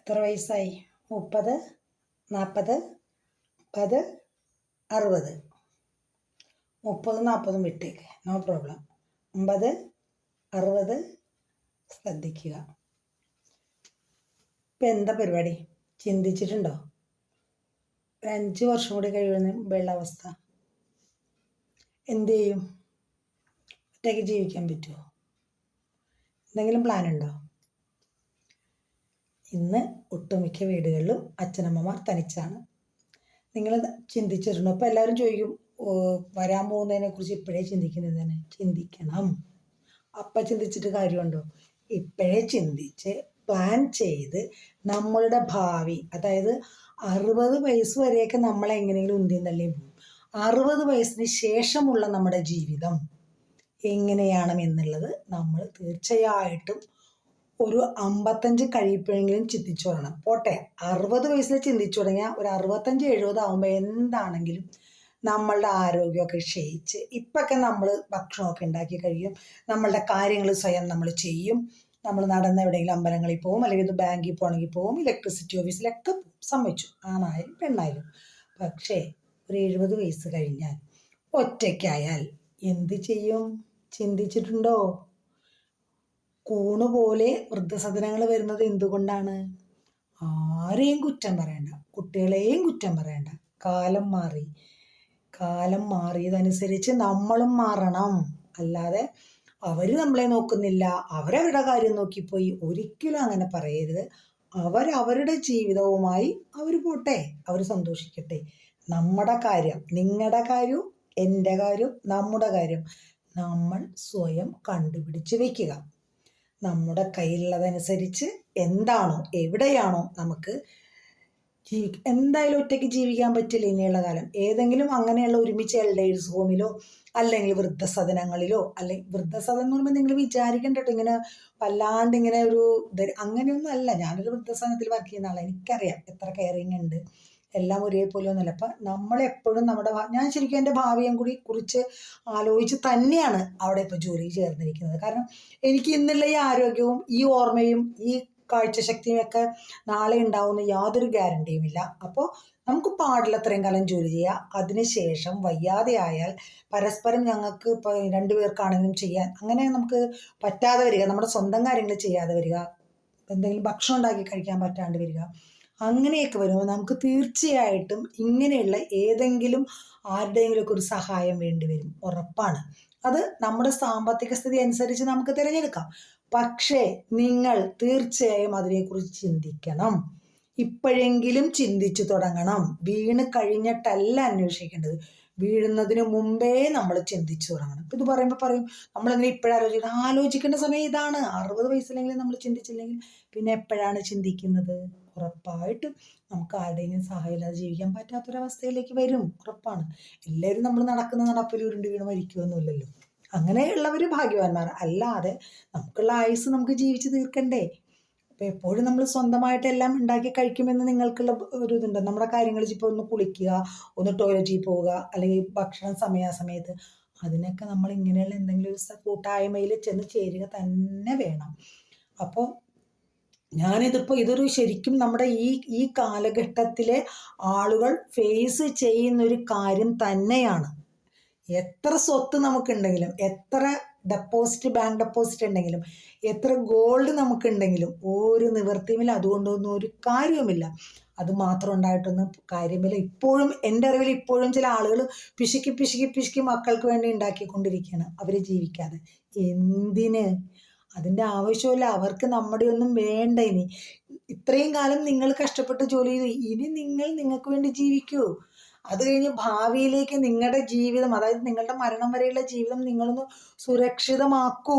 എത്ര വയസ്സായി? മുപ്പത് നാൽപ്പത് മുപ്പത് അറുപത്. മുപ്പതും നാൽപ്പതും വിട്ടേക്ക്. നോ പ്രോബ്ലം അമ്പത് അറുപത് ശ്രദ്ധിക്കുക. ഇപ്പം എന്താ പരിപാടി? ചിന്തിച്ചിട്ടുണ്ടോ? ഒരു അഞ്ച് വർഷം കൂടി കഴിയുന്ന അവസ്ഥ എന്ത് ചെയ്യും? ഒറ്റയ്ക്ക് ജീവിക്കാൻ പറ്റുമോ എന്തെങ്കിലും പ്ലാൻ ഉണ്ടോ? ഇന്ന് ഒട്ടുമിക്ക വീടുകളിലും അച്ഛനമ്മമാർ തനിച്ചാണ്. നിങ്ങൾ ചിന്തിച്ചിട്ടുണ്ടോ? അപ്പോൾ എല്ലാവരും ചോദിക്കും വരാൻ പോകുന്നതിനെ കുറിച്ച് ഇപ്പോഴേ ചിന്തിക്കുന്നത് തന്നെ. ചിന്തിക്കണം. അപ്പം ചിന്തിച്ചിട്ട് കാര്യമുണ്ടോ? ഇപ്പോഴേ ചിന്തിച്ച് പ്ലാൻ ചെയ്ത് നമ്മളുടെ ഭാവി അതായത് അറുപത് വയസ്സ് വരെയൊക്കെ നമ്മളെ എങ്ങനെയെങ്കിലും ഉന്തിയും തള്ളിയും പോകും. അറുപത് വയസ്സിന് ശേഷമുള്ള നമ്മുടെ ജീവിതം എങ്ങനെയാണ് എന്നുള്ളത് നമ്മൾ തീർച്ചയായിട്ടും ഒരു അമ്പത്തഞ്ച് കഴിയുമ്പോഴെങ്കിലും ചിന്തിച്ചു തുടങ്ങണം. പോട്ടെ അറുപത് വയസ്സിൽ ചിന്തിച്ചു തുടങ്ങിയാൽ ഒരു അറുപത്തഞ്ച് എഴുപത് ആകുമ്പോൾ എന്താണെങ്കിലും നമ്മളുടെ ആരോഗ്യമൊക്കെ ക്ഷയിച്ച് ഇപ്പൊക്കെ നമ്മൾ ഭക്ഷണമൊക്കെ ഉണ്ടാക്കി കഴിയും. നമ്മളുടെ കാര്യങ്ങൾ സ്വയം നമ്മൾ ചെയ്യും. നമ്മൾ നടന്ന എവിടെയെങ്കിലും അമ്പലങ്ങളിൽ പോകും അല്ലെങ്കിൽ ബാങ്കിൽ പോകണമെങ്കിൽ പോകും ഇലക്ട്രിസിറ്റി ഓഫീസിലൊക്കെ സമ്മതിച്ചു. ആണായാലും പെണ്ണായാലും. പക്ഷേ ഒരു എഴുപത് വയസ്സ് കഴിഞ്ഞാൽ ഒറ്റയ്ക്കായാൽ എന്ത് ചെയ്യും? ചിന്തിച്ചിട്ടുണ്ടോ? കൂണ് പോലെ വൃദ്ധസദനങ്ങൾ വരുന്നത് എന്തുകൊണ്ടാണ്? ആരെയും കുറ്റം പറയണ്ട. കുട്ടികളെയും കുറ്റം പറയണ്ട. കാലം മാറി. കാലം മാറിയതനുസരിച്ച് നമ്മളും മാറണം. അല്ലാതെ അവർ നമ്മളെ നോക്കുന്നില്ല. അവരവരുടെ കാര്യം നോക്കിപ്പോയി ഒരിക്കലും അങ്ങനെ പറയരുത്. അവരവരുടെ ജീവിതവുമായി അവർ പോട്ടെ. അവർ സന്തോഷിക്കട്ടെ. നമ്മുടെ കാര്യം നിങ്ങളുടെ കാര്യവും എന്റെ കാര്യവും നമ്മുടെ കാര്യം നമ്മൾ സ്വയം കണ്ടുപിടിച്ച് വെക്കുക. നമ്മുടെ കയ്യിലുള്ളതനുസരിച്ച് എന്താണോ എവിടെയാണോ നമുക്ക് ജീവി എന്തായാലും ഒറ്റയ്ക്ക് ജീവിക്കാൻ പറ്റില്ല ഇനിയുള്ള കാലം. ഏതെങ്കിലും അങ്ങനെയുള്ള ഒരുമിച്ച് എൽഡേഴ്സ് ഹോമിലോ അല്ലെങ്കിൽ വൃദ്ധസദനങ്ങളിലോ അല്ലെങ്കിൽ വൃദ്ധസദനം എന്ന് പറയുമ്പോൾ നിങ്ങൾ വിചാരിക്കണ്ടോ ഇങ്ങനെ വല്ലാണ്ട് ഇങ്ങനെ ഒരു അങ്ങനെയൊന്നും അല്ല. ഞാനൊരു വൃദ്ധസദനത്തിൽ വർക്ക് ചെയ്യുന്ന ആളാണ് എനിക്കറിയാം എത്ര കെയറിങ് ഉണ്ട്. എല്ലാം ഒരേപോലെ ഒന്നുമല്ല. അപ്പം നമ്മളെപ്പോഴും നമ്മുടെ ഞാൻ ശരിക്കും എന്റെ ഭാവിയും കൂടി കുറിച്ച് ആലോചിച്ച് തന്നെയാണ് അവിടെ ഇപ്പോൾ ജോലി ചേർന്നിരിക്കുന്നത്. കാരണം എനിക്ക് ഇന്നുള്ള ഈ ആരോഗ്യവും ഈ ഓർമ്മയും ഈ കാഴ്ചശക്തിയും ഒക്കെ നാളെ ഉണ്ടാവുന്ന യാതൊരു ഗ്യാരണ്ടിയും ഇല്ല. അപ്പോൾ നമുക്ക് പാടില്ല അത്രയും കാലം ജോലി ചെയ്യാം അതിനുശേഷം വയ്യാതെ ആയാൽ പരസ്പരം ഞങ്ങൾക്ക് ഇപ്പോൾ രണ്ടുപേർക്കാണെങ്കിലും ചെയ്യാൻ അങ്ങനെ നമുക്ക് പറ്റാതെ വരിക. നമ്മുടെ സ്വന്തം കാര്യങ്ങൾ ചെയ്യാതെ വരിക. എന്തെങ്കിലും ഭക്ഷണം ഉണ്ടാക്കി കഴിക്കാൻ പറ്റാണ്ട് വരിക. അങ്ങനെയൊക്കെ വരുമ്പോൾ നമുക്ക് തീർച്ചയായിട്ടും ഇങ്ങനെയുള്ള ഏതെങ്കിലും ആരുടെയെങ്കിലുമൊക്കെ ഒരു സഹായം വേണ്ടി വരും. ഉറപ്പാണ്. അത് നമ്മുടെ സാമ്പത്തിക സ്ഥിതി അനുസരിച്ച് നമുക്ക് തിരഞ്ഞെടുക്കാം. പക്ഷേ നിങ്ങൾ തീർച്ചയായും അതിനെക്കുറിച്ച് ചിന്തിക്കണം. ഇപ്പോഴെങ്കിലും ചിന്തിച്ചു തുടങ്ങണം. വീണ് കഴിഞ്ഞിട്ടല്ല അന്വേഷിക്കേണ്ടത്. വീഴുന്നതിന് മുമ്പേ നമ്മൾ ചിന്തിച്ചു തുടങ്ങണം. ഇപ്പം ഇത് പറയുമ്പോൾ പറയും നമ്മളിങ്ങനെ ഇപ്പോഴാലോചിക്കണം ആലോചിക്കേണ്ട സമയം ഇതാണ്. അറുപത് വയസ്സിലെങ്കിലും നമ്മൾ ചിന്തിച്ചില്ലെങ്കിൽ പിന്നെ എപ്പോഴാണ് ചിന്തിക്കുന്നത്? ഉറപ്പായിട്ടും നമുക്ക് ആരുടെയും സഹായം ഇല്ലാതെ ജീവിക്കാൻ പറ്റാത്തൊരവസ്ഥയിലേക്ക് വരും. ഉറപ്പാണ്. എല്ലാവരും നമ്മൾ നടക്കുന്ന നടപ്പിൽ ഉരുണ്ട് വീണ് മരിക്കുമെന്നില്ലല്ലോ അങ്ങനെയുള്ളവർ ഭാഗ്യവാന്മാർ. അല്ലാതെ നമുക്കുള്ള ആയുസ് നമുക്ക് ജീവിച്ച് തീർക്കണ്ടേ? അപ്പോൾ എപ്പോഴും നമ്മൾ സ്വന്തമായിട്ട് എല്ലാം ഉണ്ടാക്കി കഴിക്കുമെന്ന് നിങ്ങൾക്കുള്ള ഒരു ഇതുണ്ട്. നമ്മുടെ കാര്യങ്ങൾ ഇപ്പോൾ ഒന്ന് കുളിക്കുക ഒന്ന് ടോയ്ലറ്റിൽ പോവുക അല്ലെങ്കിൽ ഭക്ഷണം സമയാസമയത്ത് അതിനൊക്കെ നമ്മൾ ഇങ്ങനെയുള്ള എന്തെങ്കിലും ഒരു കൂട്ടായ്മയിൽ ചെന്ന് ചേരുക തന്നെ വേണം. അപ്പോൾ ഞാനിതിപ്പോൾ ഇതൊരു ശരിക്കും നമ്മുടെ ഈ ഈ കാലഘട്ടത്തിലെ ആളുകൾ ഫേസ് ചെയ്യുന്നൊരു കാര്യം തന്നെയാണ്. എത്ര സ്വത്ത് നമുക്കുണ്ടെങ്കിലും എത്ര ഡെപ്പോസിറ്റ് ബാങ്ക് ഡെപ്പോസിറ്റ് ഉണ്ടെങ്കിലും എത്ര ഗോൾഡ് നമുക്കുണ്ടെങ്കിലും ഒരു നിവൃത്തിയുമില്ല അതുകൊണ്ടൊന്നും ഒരു കാര്യവുമില്ല. അത് മാത്രം ഉണ്ടായിട്ടൊന്നും കാര്യമില്ല. ഇപ്പോഴും എന്റെ അറിവിൽ ഇപ്പോഴും ചില ആളുകൾ പിശുക്കി പിശുക്കി പിശുക്കി മക്കൾക്ക് വേണ്ടി ഉണ്ടാക്കിക്കൊണ്ടിരിക്കുകയാണ്. അവർ ജീവിക്കാതെ. എന്തിന്? അതിന്റെ ആവശ്യമില്ല അവർക്ക് നമ്മുടെ ഒന്നും വേണ്ട ഇനി. ഇത്രയും കാലം നിങ്ങൾ കഷ്ടപ്പെട്ട് ജോലി ചെയ്തു ഇനി നിങ്ങൾ നിങ്ങൾക്ക് വേണ്ടി ജീവിക്കൂ. അത് കഴിഞ്ഞ് ഭാവിയിലേക്ക് നിങ്ങളുടെ ജീവിതം അതായത് നിങ്ങളുടെ മരണം വരെയുള്ള ജീവിതം നിങ്ങളൊന്ന് സുരക്ഷിതമാക്കൂ.